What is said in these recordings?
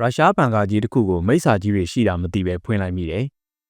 ရုရှားဘဏ်ကာကြီးတစ်ခုကိုမိစ္ဆာကြီးတွေရှိတာမသိပဲဖွင့်လိုက်မိတယ်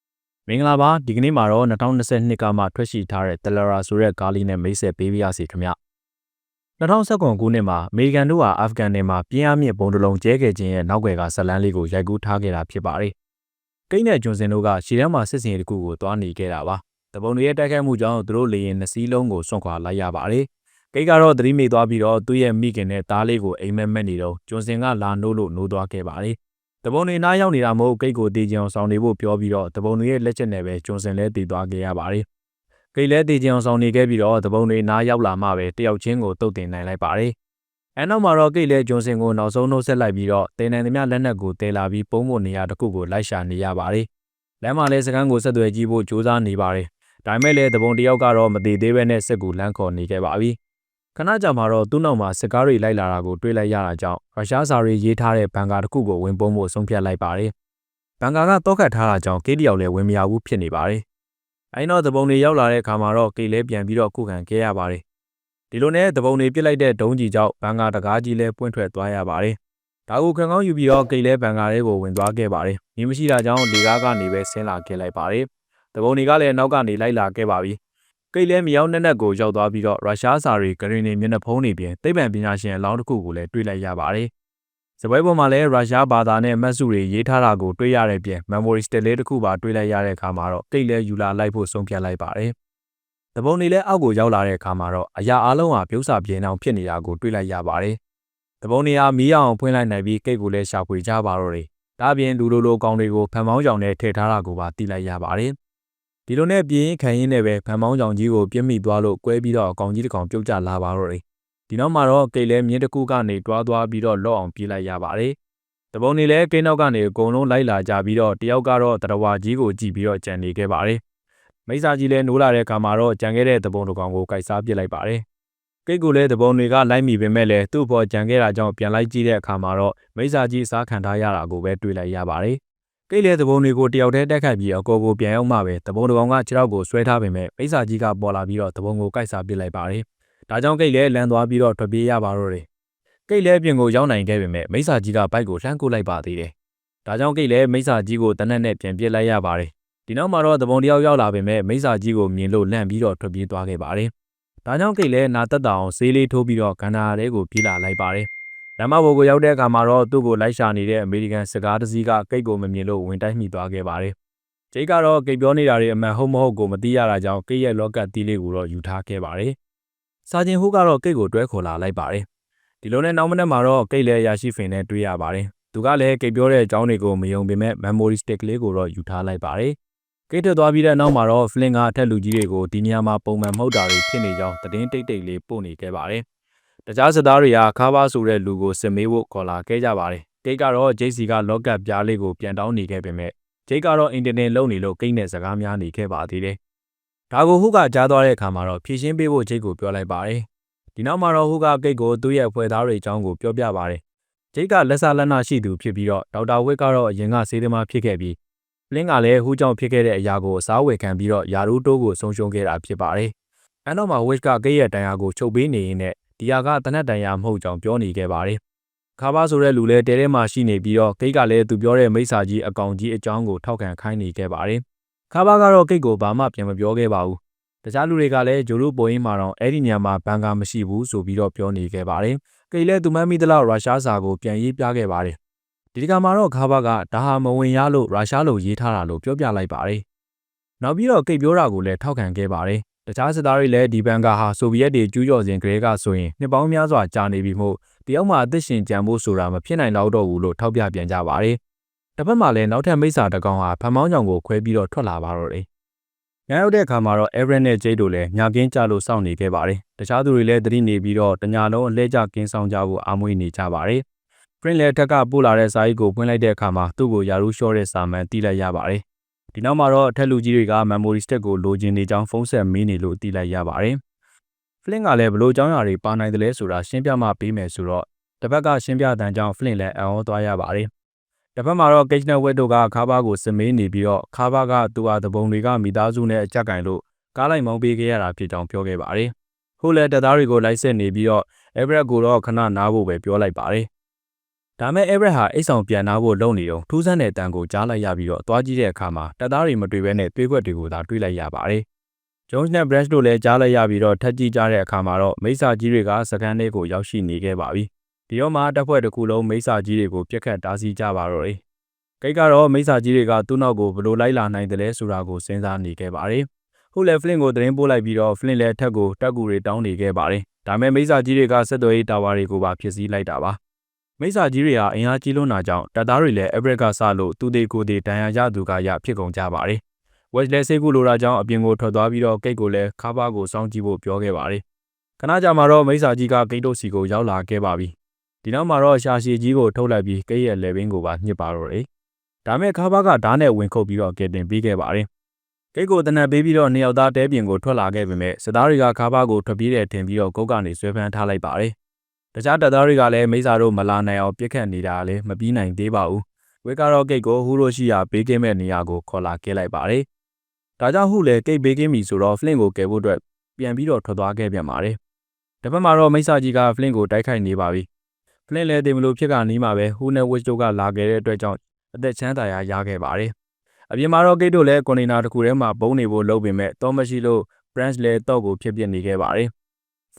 ။မင်္ဂလာပါဒီကနေ့မှာတော့2022ကမှထွက်ရှိထားတဲ့ Telara ဆိုတဲ့ကားလေးနဲ့မိတ်ဆက်ပေးပါရစေခင်ဗျ။2019ခုနှစ်မှာအမေရိကန်တို့ဟာအာဖဂန်နယ်မှာပြင်းအားမြင့်ဘုံတလုံးကျဲခဲ့ခြင်းရဲ့နောက်ွယ်ကဇလန်းလေးကိုရိုက်ကူးထားခဲ့တာဖြစ်ပါတယ်။ကိန်းနဲ့ကျွန်းစင်တို့ကရှီတန်းမှာစစ်စင်ရေးတစ်ခုကိုတွားနေခဲ့တာပါ။တပုံတွေရဲ့တိုက်ခိုက်မှုကြောင့်သူတို့လေရင်နှစီးလုံးကိုစွန့်ခွာလိုက်ရပါတယ်။ ကိတ်ကတော့သတိမိသွားပြီးတော့သူ့ရဲ့မိခင်နဲ့သားလေးကိုအိမ်မက်မက်နေတော့ကျွန်းစင်ကလာနိုးလို့နိုးသွားခဲ့ပါတယ်။တပုံတွေနားရောက်နေတာမဟုတ်ကိတ်ကိုတည်ကြအောင်ဆောင်နေဖို့ပြောပြီးတော့တပုံတွေရဲ့လက်ချက်နဲ့ပဲကျွန်းစင်လဲတည်သွားခဲ့ရပါတယ်။ကိတ်လဲတည်ကြအောင်ဆောင်နေခဲ့ပြီးတော့တပုံတွေနားရောက်လာမှပဲတယောက်ချင်းကိုတုတ်တင်နိုင်လိုက်ပါတယ်။အဲနောက်မှာတော့ကိတ်လဲကျွန်းစင်ကိုနောက်ဆုံးနှုတ်ဆက်လိုက်ပြီးတော့တင်နိုင်သမျှလက်နက်ကိုတဲလာပြီးပုံးဖို့နေရာတစ်ခုကိုလိုက်ရှာနေရပါတယ်။လမ်းမှာလဲစကန်းကိုဆက်သွယ်ကြည့်ဖို့ကြိုးစားနေပါတယ်။ဒါပေမဲ့လည်းတပုံတယောက်ကတော့မတည်သေးပဲနဲ့စစ်ကူလမ်းခေါ်နေခဲ့ပါပြီ။ ခဏကြာမှာတော့သူ့နောက်မှာစစ်ကားတွေလိုက်လာတာကိုတွေ့လိုက်ရတာကြောင့်ရုရှားစာတွေရေးထားတဲ့ဘန်ကာတစ်ခုကိုဝင်ပုံးဖို့ဆုံးဖြတ်လိုက်ပါတယ်။ဘန်ကာကတောခတ်ထားတာကြောင့်ကေးတယောက်လည်းဝင်မရဘူးဖြစ်နေပါတယ်။အဲဒီတော့သဘုံတွေရောက်လာတဲ့အခါမှာတော့ကေလဲပြန်ပြီးတော့ခုခံခဲ့ရပါတယ်။ဒီလိုနဲ့သဘုံတွေပြစ်လိုက်တဲ့ဒုံးကြီးကြောင့်ဘန်ကာတကားကြီးလည်းပွင့်ထွက်သွားရပါတယ်။ဒါကိုခံကောင်းယူပြီးတော့ကေလဲဘန်ကာလေးကိုဝင်သွားခဲ့ပါတယ်။မြင်မရှိတာကြောင့်လေကားကနေပဲဆင်းလာခဲ့လိုက်ပါတယ်။သဘုံတွေကလည်းနောက်ကနေလိုက်လာခဲ့ပါပြီ။ ကိတ်လဲမြောင်းနက်နက်ကိုရောက်သွားပြီးတော့ရုရှားစာရီဂရင်းနေမျက်နှာဖုံးတွေပြင်သိပ္ပံပညာရှင်အလောင်းတစ်ခုကိုလည်းတွေ့လိုက်ရပါတယ်။စပွဲပေါ်မှာလည်းရုရှားဘာသာနဲ့မတ်စုတွေရေးထားတာကိုတွေ့ရတဲ့ပြင် memory stick လေးတစ်ခုပါတွေ့လိုက်ရတဲ့အခါမှာတော့ကိတ်လဲယူလာလိုက်ဖို့ဆုံးဖြတ်လိုက်ပါတယ်။တပုံတွေလည်းအောက်ကိုရောက်လာတဲ့အခါမှာတော့အရာအလုံးဟာပြုံးစာပြင်းအောင်ဖြစ်နေတာကိုတွေ့လိုက်ရပါတယ်။တပုံတွေဟာမီးအောင်ဖွင့်လိုက်နိုင်ပြီးကိတ်ကိုလည်းရှာဖွေကြပါတော့တယ်။ဒါပြင်လူလိုလိုကောင်တွေကိုဖန်မောင်းကြောင်နဲ့ထည့်ထားတာကိုပါသိလိုက်ရပါတယ်။ ဒီလိုနဲ့ပြင်းခံရင်းနဲ့ပဲဖန်မောင်းကြောင်ကြီးကိုပြစ်မိသွားလို့ကွဲပြီးတော့အကောင်ကြီးတစ်ကောင်ပြုတ်ကျလာပါတော့တယ်ဒီနောက်မှာတော့ကိတ်လဲမြင်းတစ်ခုကနေတွားသွားပြီးတော့လော့အောင်ပြေးလိုက်ရပါတယ်တပုံနေလဲကိန်းနောက်ကနေအကုန်လုံးလိုက်လာကြပြီးတော့တယောက်ကတော့တရဝါကြီးကိုကြည့်ပြီးတော့ကြံနေခဲ့ပါတယ်မိစ္ဆာကြီးလဲနိုးလာတဲ့အခါမှာတော့ကြံခဲ့တဲ့တပုံတစ်ကောင်ကိုကိုက်စားပစ်လိုက်ပါတယ်ကိတ်ကိုလည်းတပုံတွေကလိုက်မိပေမဲ့လည်းသူ့ဘော်ကြံခဲ့တာကြောင့်ပြန်လိုက်ကြည့်တဲ့အခါမှာတော့မိစ္ဆာကြီးစားခံထားရတာကိုပဲတွေ့လိုက်ရပါတယ် ကိတ်လေသဘုံတွေကိုတယောက်တည်းတက်ခတ်ပြီးအကောကိုပြန်ရောက်မှပဲသဘုံတစ်ကောင်ကခြေထောက်ကိုဆွဲထားပေမဲ့ပိစာကြီးကပေါ်လာပြီးတော့သဘုံကိုကိုက်စားပစ်လိုက်ပါတယ်။ဒါကြောင့်ကိတ်လေလန်သွားပြီးတော့ထွက်ပြေးရပါတော့တယ်။ကိတ်လေပြင်ကိုရောက်နိုင်ခဲ့ပေမဲ့မိစာကြီးကဘိုက်ကိုလှမ်းကိုလိုက်ပါသေးတယ်။ဒါကြောင့်ကိတ်လေမိစာကြီးကိုတနက်နဲ့ပြန်ပစ်လိုက်ရပါတယ်။ဒီနောက်မှာတော့သဘုံတယောက်ရောက်လာပေမဲ့မိစာကြီးကိုမြင်လို့လန့်ပြီးတော့ထွက်ပြေးသွားခဲ့ပါတယ်။ဒါကြောင့်ကိတ်လေနာတက်တာအောင်ဆေးလေးထိုးပြီးတော့ကန္နာရဲကိုပြေးလာလိုက်ပါတယ်။ လမ်းမပေါ်ကိုရောက်တဲ့အခါမှာတော့သူ့ကိုလိုက်ရှာနေတဲ့အမေရိကန်စကားတစ်စီးကကိတ်ကိုမမြင်လို့ဝင်တိုက်မိသွားခဲ့ပါတယ်။ဂျိတ်ကတော့ကိတ်ပြောနေတာတွေအမှန်ဟုတ်မဟုတ်ကိုမသိရတာကြောင့်ကိတ်ရဲ့လောကတီးလေးကိုတော့ယူထားခဲ့ပါတယ်။စာချင်းဟူကတော့ကိတ်ကိုတွဲခေါ်လာလိုက်ပါတယ်။ဒီလိုနဲ့နောက်မနေ့မှာတော့ကိတ်လည်းရရှိဖင်နဲ့တွေ့ရပါတယ်။သူကလည်းကိတ်ပြောတဲ့အကြောင်းတွေကိုမယုံပေမဲ့ memory stick လေးကိုတော့ယူထားလိုက်ပါတယ်။ကိတ်ထွက်သွားပြီးတဲ့နောက်မှာတော့ Flynn ကအထက်လူကြီးတွေကိုဒီနေရာမှာပုံမှန်မဟုတ်တာတွေဖြစ်နေကြောင်းသတင်းတိတ်တိတ်လေးပို့နေခဲ့ပါတယ်။ တခြားစစ်သားတွေကခါးပါဆိုတဲ့လူကိုစစ်မေးဖို့ခေါ်လာခဲ့ကြပါတယ်။ကိတ်ကတော့ဂျိတ်စီကလော့ကပ်ပြားလေးကိုပြန်တောင်းနေခဲ့ပေမဲ့ဂျိတ်ကတော့အင်တာနက်လုံနေလို့ကိတ်နဲ့စကားများနေခဲ့ပါသေးတယ်။ဒါကိုဟုကကြားသွားတဲ့အခါမှာတော့ဖြည့်ရှင်းပေးဖို့ဂျိတ်ကိုပြောလိုက်ပါတယ်။ဒီနောက်မှာတော့ဟုကကိတ်ကိုသူ့ရဲ့ဖွဲ့သားတွေအကြောင်းကိုပြောပြပါတယ်။ဂျိတ်ကလက်စားလက်နရှိသူဖြစ်ပြီးတော့ဒေါက်တာဝစ်ကတော့အရင်ကစေးသမားဖြစ်ခဲ့ပြီးလင်းကလည်းဟူးကြောင့်ဖြစ်ခဲ့တဲ့အရာကိုအစားဝယ်ခံပြီးတော့ယာရူးတိုးကိုဆုံးရှုံးခဲ့တာဖြစ်ပါတယ်။အဲနောက်မှာဝစ်ကကိတ်ရဲ့တန်ရာကိုချုပ်ပေးနေရင်းနဲ့ ဒီဟာကတနက်တန်ရာမဟုတ်ကြောင်ပြောနေခဲ့ပါတယ်။ခါပါဆိုတဲ့လူလည်းတဲထဲမှာရှိနေပြီးတော့ဂိတ်ကလည်းသူပြောတဲ့မိစ္ဆာကြီးအကောင်ကြီးအကြောင်းကိုထောက်ခံခိုင်းနေခဲ့ပါတယ်။ခါပါကတော့ဂိတ်ကိုဘာမှပြန်မပြောခဲ့ပါဘူး။တခြားလူတွေကလည်းဂျိုရုပိုရင်းမှာတော့အဲ့ဒီညမှာဘန်ကာမရှိဘူးဆိုပြီးတော့ပြောနေခဲ့ပါတယ်။ဂိတ်လည်းသူမမိသလောက်ရုရှားစာကိုပြန်ရေးပြခဲ့ပါတယ်။ဒီကမှာတော့ခါပါကဒါဟာမဝင်ရလို့ရုရှားလိုရေးထားတာလို့ပြောပြလိုက်ပါတယ်။နောက်ပြီးတော့ဂိတ်ပြောတာကိုလည်းထောက်ခံခဲ့ပါတယ် တခြားစစ်သားတွေလည်းဒီဘန်ကာဟာဆိုဗီယက်တွေကျူးကျော်စဉ်ကလေးကဆိုရင်နှစ်ပေါင်းများစွာကြာနေပြီမို့တယောက်မှအသက်ရှင်ကြံဖို့ဆိုတာမဖြစ်နိုင်တော့ဘူးလို့ထောက်ပြပြန်ကြပါတယ်။တစ်ဖက်မှာလည်းနောက်ထပ်မိစ္ဆာတကောင်ဟာဖန်မောင်းကြောင်ကိုခွဲပြီးတော့ထွက်လာပါတော့တယ်။ညရောက်တဲ့အခါမှာတော့ Everett နဲ့ Jade တို့လည်းညကင်းကြလို့စောင့်နေခဲ့ပါတယ်။တခြားသူတွေလည်းသတိနေပြီးတော့တညာလုံးအလဲကျကင်းဆောင်ကြဖို့အားမွေးနေကြပါတယ်။ Print လည်းထက်ကပို့လာတဲ့စာအိတ်ကိုဖွင့်လိုက်တဲ့အခါမှာသူ့ကိုယာရူးလျှော့တဲ့စာမှန်တီးလိုက်ရပါတယ် ဒီနောက်မှာတော့အထက်လူကြီးတွေက memory stick ကိုလိုချင်နေကြောင်းဖုန်းဆက်မေးနေလို့သိလိုက်ရပါတယ်။ Flint ကလည်းဘလို့အကြောင်းအရာတွေပါနိုင်တယ်လဲဆိုတာရှင်းပြမှပေးမယ်ဆိုတော့တစ်ဖက်ကရှင်းပြတဲ့ကြောင့် Flint လည်းအံ့ဩသွားရပါတယ်။တစ်ဖက်မှာတော့ Cage Network တို့ကခါးပါးကိုစစ်မေးနေပြီးတော့ခါးပါးကသူဟာတပုံတွေကမိသားစုနဲ့အကြက်ကင်လို့ကားလိုက်မောင်းပေးခဲ့ရတာဖြစ်ကြောင်းပြောခဲ့ပါတယ်။ဟိုလည်းတပ်သားတွေကိုလိုက်ဆက်နေပြီးတော့ Everett ကိုတော့ခဏနားဖို့ပဲပြောလိုက်ပါတယ်။ ဒါမဲ့ Everett ဟာအိတ်ဆောင်ပြန်နာဖို့လုပ်နေတော့ထူးဆန်းတဲ့တန်ကိုကြားလိုက်ရပြီးတော့သွားကြည့်တဲ့အခါမှာတပ်သားတွေမတွေ့ဘဲနဲ့သွေးခွက်တွေကိုသာတွေ့လိုက်ရပါတယ်။ Jones နဲ့ Brash တို့လည်းကြားလိုက်ရပြီးတော့ထပ်ကြည့်ကြတဲ့အခါမှာတော့မိစ္ဆာကြီးတွေကစကန်လေးကိုရောက်ရှိနေခဲ့ပါပြီ။ဒီတော့မှတပ်ဖွဲ့တစ်ခုလုံးမိစ္ဆာကြီးတွေကိုပြက်ခတ်တားဆီးကြပါတော့တယ်။ကိတ်ကတော့မိစ္ဆာကြီးတွေကသူ့နောက်ကိုဘယ်လိုလိုက်လာနိုင်တယ်လဲဆိုတာကိုစဉ်းစားနေခဲ့ပါတယ်။ခုလည်း Flint ကိုသတင်းပို့လိုက်ပြီးတော့ Flint လည်းထက်ကိုတက်ကူတွေတောင်းနေခဲ့ပါတယ်။ဒါမဲ့မိစ္ဆာကြီးတွေကဆက်သွယ်ရေးတာဝါတွေကိုပါဖျက်ဆီးလိုက်တာပါ။ မိစ္ဆာကြီးတွေဟာအင်အားကြီးလွန်းတာကြောင့်တပ်သားတွေလည်း Everett ကစလို့သူသေးကိုသေးတန်ရာရသူကရဖြစ်ကုန်ကြပါတယ်။ West လည်းစိတ်ကူလိုတာကြောင့်အပြင်ကိုထွက်သွားပြီးတော့ကိတ်ကိုလည်းခါးပါးကိုစောင့်ကြည့်ဖို့ပြောခဲ့ပါတယ်။ခဏကြာမှတော့မိစ္ဆာကြီးကကိတ်တို့စီကိုရောက်လာခဲ့ပါပြီ။ဒီနောက်မှာတော့ရှာရှည်ကြီးကိုထုတ်လိုက်ပြီးကိတ်ရဲ့လေဘင်းကိုပါညှစ်ပါတော့တယ်။ဒါမဲ့ခါးပါးကဓာတ်နဲ့ဝင်ခုတ်ပြီးတော့ကယ်တင်ပေးခဲ့ပါတယ်။ကိတ်ကိုတနက်ပေးပြီးတော့နှစ်ယောက်သားတဲပြင်ကိုထွက်လာခဲ့ပေမဲ့စစ်သားတွေကခါးပါးကိုထွက်ပြေးတယ်ထင်ပြီးတော့ကုတ်ကနေဆွဲဖမ်းထားလိုက်ပါတယ်။ တခြားတပ်သားတွေကလည်းမိစ္ဆာတို့မလာနိုင်အောင်ပြစ်ခတ်နေတာလည်းမပြီးနိုင်သေးပါဘူး။ဝေကာတော့ကိတ်ကိုဟူရိုရှိယာဘေးကင်းမဲ့နေရာကိုခေါ်လာခဲ့လိုက်ပါတယ်။ဒါကြောင့်ဟူလည်းကိတ်ဘေးကင်းပြီဆိုတော့ဖလင့်ကိုကယ်ဖို့အတွက်ပြန်ပြီးတော့ထွက်သွားခဲ့ပြန်ပါတယ်။တစ်ဖက်မှာတော့မိစ္ဆာကြီးကဖလင့်ကိုတိုက်ခိုက်နေပါပြီ။ဖလင့်လည်းတင်မလို့ဖြစ်ကနီးမှာပဲဟူနဲ့ဝစ်တို့ကလာခဲ့တဲ့အတွက်ကြောင့်အသက်ချမ်းသာရာရခဲ့ပါတယ်။အပြင်မှာတော့ကိတ်တို့လည်းကွန်တိန်နာတစ်ခုထဲမှာပုံနေဖို့လုပ်ပေမဲ့တော့မရှိလို့ branch လည်းတော့ကိုဖြစ်ပစ်နေခဲ့ပါတယ်။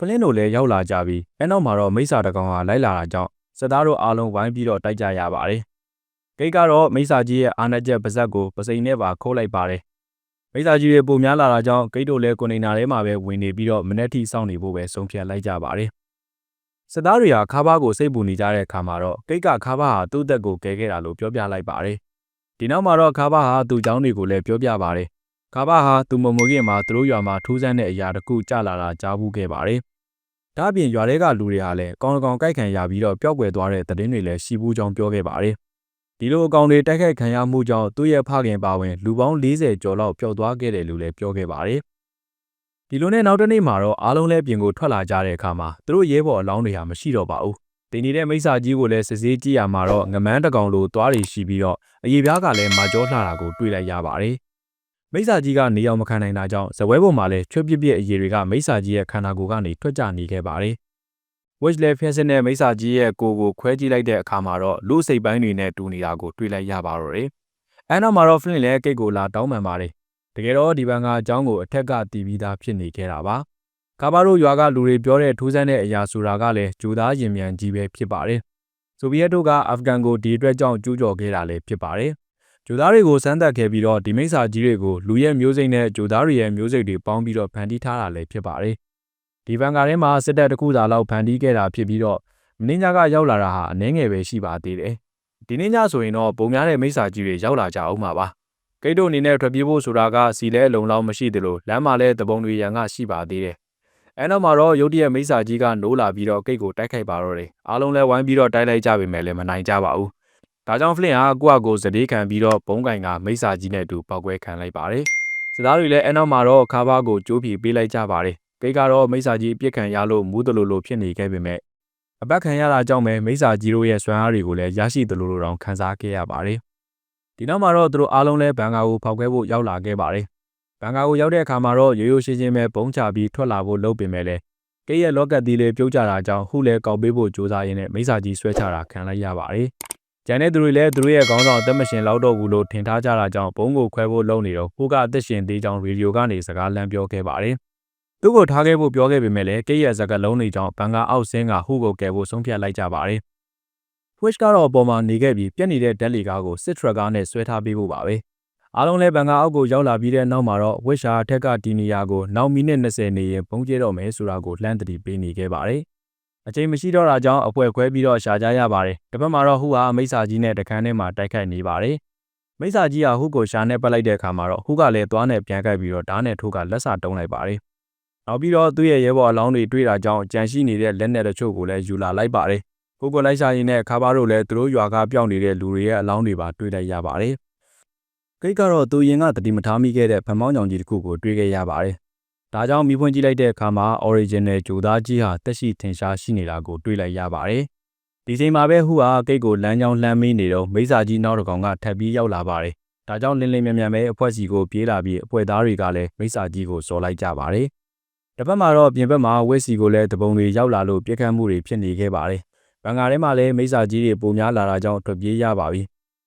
ဖလင်းတို့လည်းရောက်လာကြပြီးအဲနောက်မှာတော့မိစ္ဆာတကောင်ဟာလိုက်လာတာကြောင့်စစ်သားတို့အားလုံးဝိုင်းပြီးတော့တိုက်ကြရပါတယ်။ဂိတ်ကတော့မိစ္ဆာကြီးရဲ့အာဏာချက်ပါဇက်ကိုပစိန်နဲ့ပါခိုးလိုက်ပါတယ်။မိစ္ဆာကြီးတွေပုံများလာတာကြောင့်ဂိတ်တို့လည်းကွန်တိန်နာထဲမှာပဲဝင်နေပြီးတော့မနေ့ထိစောင့်နေဖို့ပဲဆုံးဖြတ်လိုက်ကြပါတယ်။စစ်သားတွေဟာခါးဘားကိုစိတ်ပူနေကြတဲ့အခါမှာတော့ဂိတ်ကခါးဘားဟာသူ့အသက်ကိုကယ်ခဲ့တာလို့ပြောပြလိုက်ပါတယ်။ဒီနောက်မှာတော့ခါးဘားဟာသူ့เจ้าတွေကိုလည်းပြောပြပါတယ်။ခါးဘားဟာသူမမွေခင်မှာသူတို့ရွာမှာထူးဆန်းတဲ့အရာတစ်ခုကြလာတာကြားဘူးခဲ့ပါတယ်။ ဒါ့အပြင်ရွာတွေကလူတွေဟာလည်းကောင်းကောင်ကြိုက်ခံရပြီးတော့ပျောက်ကွယ်သွားတဲ့သတင်းတွေလည်းရှိဘူးကြောင်းပြောခဲ့ပါတယ်။ဒီလိုအကောင်တွေတိုက်ခိုက်ခံရမှုကြောင့်သူ့ရဲ့ဖခင်ပါဝင်လူပေါင်း40ကျော်လောက်ပျောက်သွားခဲ့တယ်လို့လည်းပြောခဲ့ပါတယ်။ဒီလိုနဲ့နောက်တစ်နေ့မှာတော့အားလုံးလည်းပြင်ကိုထွက်လာကြတဲ့အခါမှာသူတို့ရဲဘော်အလောင်းတွေဟာမရှိတော့ပါဘူး။တင်နေတဲ့မိစ္ဆာကြီးကိုလည်းစစ်ဆေးကြည့်ရမှာတော့ငမန်းတကောင်လိုသွားတွေရှိပြီးတော့အရေးပြားကလည်းမာကျောလှတာကိုတွေ့လိုက်ရပါတယ်။ မိစ္ဆာကြီးကနေအောင်မခံနိုင်တာကြောင့်ဇပွဲပေါ်မှာလည်းချွတ်ပြစ်ပြစ်အရေတွေကမိစ္ဆာကြီးရဲ့ခန္ဓာကိုယ်ကနေထွက်ကျနေခဲ့ပါတယ်။ Watch လည်းဖျက်စစ်တဲ့မိစ္ဆာကြီးရဲ့ကိုယ်ကိုခွဲကြည့်လိုက်တဲ့အခါမှာတော့လူစိတ်ပိုင်းတွေနဲ့တူနေတာကိုတွေ့လိုက်ရပါတော့တယ်။အဲနောက်မှာတော့ Flint လည်းကိတ်ကိုလာတောင်းပန်ပါတယ်။တကယ်တော့ဒီဘန်ကအကြောင်းကိုအထက်ကတည်ပြီးသားဖြစ်နေခဲ့တာပါ။ကာဘာတို့ရွာကလူတွေပြောတဲ့ထူးဆန်းတဲ့အရာဆိုတာကလည်းဂျူသားရင်မြန်ကြီးပဲဖြစ်ပါတယ်။ဆိုဗီယက်တို့ကအာဖဂန်ကိုဒီအတွက်ကြောင့်ကျူးကျော်ခဲ့တာလည်းဖြစ်ပါတယ်။ ဂျိုသားတွေကိုစမ်းသပ်ခဲ့ပြီးတော့ဒီမိစ္ဆာကြီးတွေကိုလူရဲ့မျိုးစိတ်နဲ့ဂျိုသားတွေရဲ့မျိုးစိတ်တွေပေါင်းပြီးတော့ဖန်တီးထားတာလည်းဖြစ်ပါတယ်။ဒီဘန်ကာထဲမှာစစ်တပ်တစ်ခုသာလောက်ဖန်တီးခဲ့တာဖြစ်ပြီးတော့မင်းညာကရောက်လာတာဟာအနှဲငယ်ပဲရှိပါသေးတယ်။ဒီနေ့ညဆိုရင်တော့ပုံများတဲ့မိစ္ဆာကြီးတွေရောက်လာကြအောင်ပါပါ။ကိတ်တို့အနေနဲ့ထွက်ပြေးဖို့ဆိုတာကစီလဲလုံလောက်မရှိသလိုလမ်းမှာလည်းတပုံတွေရန်ကရှိပါသေးတယ်။အဲနောက်မှာတော့ရုတ်တရက်မိစ္ဆာကြီးကနိုးလာပြီးတော့ကိတ်ကိုတိုက်ခိုက်ပါတော့တယ်။အားလုံးလည်းဝိုင်းပြီးတော့တိုက်လိုက်ကြပေမဲ့လည်းမနိုင်ကြပါဘူး။ ဒါကြောင့်ဖလင်ဟာကိုယ့်အကိုစတေးခံပြီးတော့ဘုံကင်ကမိစ္ဆာကြီးနဲ့အတူပောက်ကွဲခံလိုက်ပါတယ်။စစ်သားတွေလည်းအနောက်မှာတော့ခါးဘားကိုကျိုးဖြီပေးလိုက်ကြပါတယ်။ကိတ်ကတော့မိစ္ဆာကြီးအပြစ်ခံရလို့မူးတလူလိုဖြစ်နေခဲ့ပေမဲ့အပတ်ခံရတာကြောင့်ပဲမိစ္ဆာကြီးတို့ရဲ့စွမ်းအားတွေကိုလည်းရရှိသလိုလိုတောင်ခံစားခဲ့ရပါတယ်။ဒီနောက်မှာတော့သူတို့အားလုံးလည်းဘန်ကာကိုဖောက်ခွဲဖို့ရောက်လာခဲ့ပါတယ်။ဘန်ကာကိုရောက်တဲ့အခါမှာတော့ရိုးရိုးရှင်းရှင်းပဲပုံချပြီးထွက်လာဖို့လုပ်ပေမဲ့လည်းကိတ်ရဲ့လော့ကတ်သီးလေးပြုတ်ကျတာကြောင့်ဟူလဲကောက်ပေးဖို့ကြိုးစားရင်းနဲ့မိစ္ဆာကြီးဆွဲချတာခံလိုက်ရပါတယ်။ ကျန်တဲ့သူတွေလည်းသူတို့ရဲ့ခေါင်းဆောင်အသက်မရှင်လောက်တော့ဘူးလို့ထင်ထားကြတာကြောင့်ဘုံကိုခွဲဖို့လုပ်နေတော့ကိုကအသက်ရှင်သေးကြောင်းရေဒီယိုကနေစကားလမ်းပြောခဲ့ပါတယ်။သူ့ကိုထားခဲ့ဖို့ပြောခဲ့ပေမဲ့လည်းကိရဲ့စကားလုံးတွေကြောင့်ဘန်ကာအောက်ဆင်းကဟူကိုကယ်ဖို့ဆုံးဖြတ်လိုက်ကြပါတယ်။ Twitch ကတော့အပေါ်မှာနေခဲ့ပြီးပြက်နေတဲ့ဓာတ်လီကားကိုစစ်ထရက်ကားနဲ့ဆွဲထားပေးဖို့ပါပဲ။အားလုံးလည်းဘန်ကာအောက်ကိုရောက်လာပြီးတဲ့နောက်မှာတော့ Wish ဟာအထက်ကတီနီယာကိုနောက်မိနစ်20နေရင်ပုံကျဲတော့မယ်ဆိုတာကိုလှမ်းတတိပေးနေခဲ့ပါတယ်။ အချိန်မရှိတော့တာကြောင့်အပွဲခွဲပြီးတော့ရှာကြရပါတယ်။တစ်ဖက်မှာတော့ဟူဟာမိစ္ဆာကြီးနဲ့တခန်းထဲမှာတိုက်ခိုက်နေပါတယ်။မိစ္ဆာကြီးဟာဟူကိုရှာနဲ့ပတ်လိုက်တဲ့အခါမှာတော့ဟူကလည်းသွားနဲ့ပြန်ခိုက်ပြီးတော့ဓာတ်နဲ့ထိုးကလက်စာတုံးလိုက်ပါတယ်။နောက်ပြီးတော့သူ့ရဲ့ရဲဘော်အလောင်းတွေတွေ့တာကြောင့်ကြံရှိနေတဲ့လက်နက်တချို့ကိုလည်းယူလာလိုက်ပါတယ်။ဟူကိုလိုက်ရှာရင်းနဲ့ခါဘာတို့လည်းသူတို့ရွာကပျောက်နေတဲ့လူတွေရဲ့အလောင်းတွေပါတွေ့လိုက်ရပါတယ်။ကိတ်ကတော့သူရင်ကတတိမထားမိခဲ့တဲ့ဖမောင်းကြောင်ကြီးတစ်ခုကိုတွေ့ခဲ့ရပါတယ် ဒါကြောင့်မိဖွင့်ကြည့်လိုက်တဲ့အခါမှာ original ဂျိုသားကြီးဟာတက်ရှိထင်ရှားရှိနေတာကိုတွေ့လိုက်ရပါတယ်။ဒီချိန်မှာပဲဟူဟာကိတ်ကိုလမ်းကြောင်းလှမ်းမေးနေတော့မိစာကြီးနောက်တစ်ကောင်ကထပ်ပြီးရောက်လာပါတယ်။ဒါကြောင့်လင်းလင်းမြန်မြန်ပဲအဖွဲ့စီကိုပြေးလာပြီးအဖွဲ့သားတွေကလည်းမိစာကြီးကိုစော်လိုက်ကြပါတယ်။တစ်ဖက်မှာတော့ပြင်ဘက်မှာဝက်စီကိုလည်းတပုံတွေရောက်လာလို့ပြက်ခတ်မှုတွေဖြစ်နေခဲ့ပါတယ်။ဘန်ကာထဲမှာလည်းမိစ္ဆာကြီးတွေပုံများလာတာကြောင့်ထွက်ပြေးရပါပြီ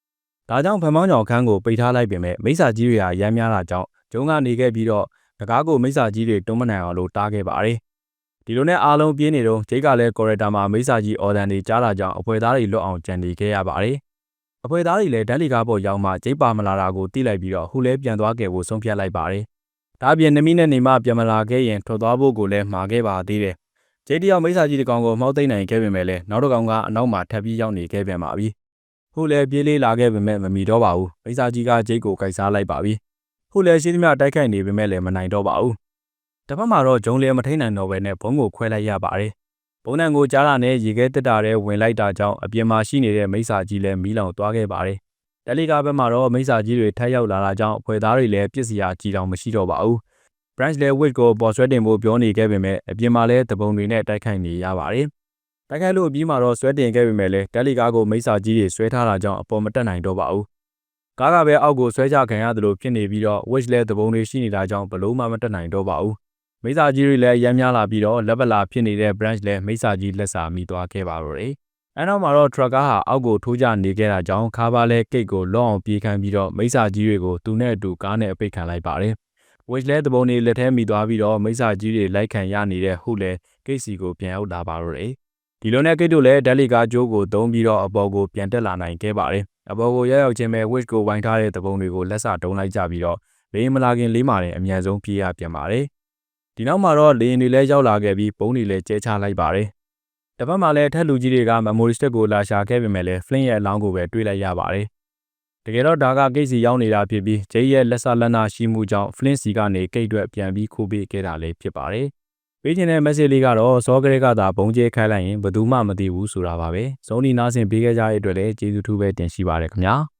။ဒါကြောင့်ဖန်မောင်းကြောင်ခန်းကိုပိတ်ထားလိုက်ပေမဲ့မိစ္ဆာကြီးတွေဟာရမ်းများတာကြောင့်ဂျုံကနေခဲ့ပြီးတော့ တကားကိုမိစ္ဆာကြီးတွေတွန်းမနိုင်အောင်လို့တားခဲ့ပါတယ်။ဒီလိုနဲ့အားလုံးပြင်းနေတော့ဂျိတ်ကလည်းကော်ရက်တာမှာမိစ္ဆာကြီးအော်ဒန်တွေကြားလာကြောင်းအဖွဲသားတွေလွတ်အောင်ကြံနေခဲ့ရပါတယ်။အဖွဲသားတွေလည်းဓာတ်လီကားပေါ်ရောက်မှဂျိတ်ပါမလာတာကိုသိလိုက်ပြီးတော့ဟူလဲပြန်သွားခဲ့ဖို့ဆုံးဖြတ်လိုက်ပါတယ်။ဒါအပြင်နမီနဲ့နေမပြန်မလာခဲ့ရင်ထွက်သွားဖို့ကိုလည်းမှာခဲ့ပါသေးတယ်။ဂျိတ်တယောက်မိစ္ဆာကြီးတကောင်ကိုမှောက်သိမ့်နိုင်ခဲ့ပေမဲ့လည်းနောက်တစ်ကောင်ကအနောက်မှာထပ်ပြီးရောက်နေခဲ့ပြန်ပါပြီ။ဟူလဲပြေးလေးလာခဲ့ပေမဲ့မမီတော့ပါဘူး။မိစ္ဆာကြီးကဂျိတ်ကိုကိုက်စားလိုက်ပါပြီ။ ဟူလဲရှိသမျှတိုက်ခိုက်နေပေမဲ့လည်းမနိုင်တော့ပါဘူး။တစ်ဖက်မှာတော့ဂျုံလျမထိန်နိုင်တော့ဘဲနဲ့ဘုံကိုခွဲလိုက်ရပါတယ်။ဘုံနံကိုကြားလာနဲ့ရေခဲတက်တာတဲ့ဝင်လိုက်တာကြောင့်အပြင်မှာရှိနေတဲ့မိစ္ဆာကြီးလည်းမီးလောင်သွားခဲ့ပါတယ်။တယ်လီကာဘက်မှာတော့မိစ္ဆာကြီးတွေထပ်ရောက်လာတာကြောင့်အဖွဲ့သားတွေလည်းပြစ်စရာကြီးတောင်မရှိတော့ပါဘူး။ branch လည်း wit ကိုပေါ်ဆွဲတင်ဖို့ပြောနေခဲ့ပေမဲ့အပြင်မှာလည်းတပုံတွေနဲ့တိုက်ခိုက်နေရပါတယ်။တိုက်ခိုက်လို့အပြီးမှာတော့ဆွဲတင်ခဲ့ပေမဲ့လည်းတယ်လီကာကိုမိစ္ဆာကြီးတွေဆွဲထားတာကြောင့်အပေါ်မတက်နိုင်တော့ပါဘူး။ ကားကပဲအောက်ကိုဆွဲချခံရတယ်လို့ဖြစ်နေပြီးတော့ wit လည်းတပုံတွေရှိနေတာကြောင့်ဘလို့မှမတက်နိုင်တော့ပါဘူး။မိစ္ဆာကြီးတွေလည်းရမ်းများလာပြီးတော့လက်ပလာဖြစ်နေတဲ့ branch လည်းမိစ္ဆာကြီးလက်စာမိသွားခဲ့ပါတော့တယ်။အဲနောက်မှာတော့ truck ကားဟာအောက်ကိုထိုးကျနေခဲ့တာကြောင့်ခါးပါလဲကိတ်ကိုလော့အောင်ပြေးခံပြီးတော့မိစ္ဆာကြီးတွေကိုသူနဲ့အတူကားနဲ့အပိတ်ခံလိုက်ပါတယ်။ which လဲတပုံတွေလက်ထဲမိသွားပြီးတော့မိစ္ဆာကြီးတွေလိုက်ခံရနေတဲ့ဟုလဲကိတ်စီကိုပြန်ရောက်လာပါတော့တယ်။ဒီလိုနဲ့ကိတ်တို့လည်းဒက်လီကာဂျိုးကိုသုံးပြီးတော့အပေါ်ကိုပြန်တက်လာနိုင်ခဲ့ပါတယ်။ အပေါ်ကိုရောက်ရောက်ချင်းပဲ which ကိုဝိုင်းထားတဲ့တပုံတွေကိုလက်စတုံးလိုက်ကြပြီးတော့လေမလာခင်လေးမာတဲ့အမြန်ဆုံးပြေးရပြန်ပါတယ်။ဒီနောက်မှာတော့လေရင်တွေလည်းရောက်လာခဲ့ပြီးပုံးတွေလည်းကျဲချလိုက်ပါတယ်။တစ်ဖက်မှာလည်းထက်လူကြီးတွေက memory stick ကိုလာရှာခဲ့ပေမဲ့လည်း Flint ရဲ့အလောင်းကိုပဲတွေးလိုက်ရပါတယ်။တကယ်တော့ဒါကကိတ်စီရောက်နေတာဖြစ်ပြီးဂျိတ်ရဲ့လက်ဆလက်နာရှိမှုကြောင့် Flint စီကနေကိတ်အတွက်ပြန်ပြီးခိုးပေးခဲ့တာလည်းဖြစ်ပါတယ်။ ပေးချင်တဲ့ message လေးကတော့စောကလေးကသာဘုံကျဲခိုင်းလိုက်ရင်ဘယ်သူမှမသိဘူးဆိုတာပါပဲ။ဇုံဒီနားဆင်ပေးခဲ့ကြတဲ့အတွက်လည်းကျေးဇူးထူးပဲတင်ရှိပါရခင်ဗျာ။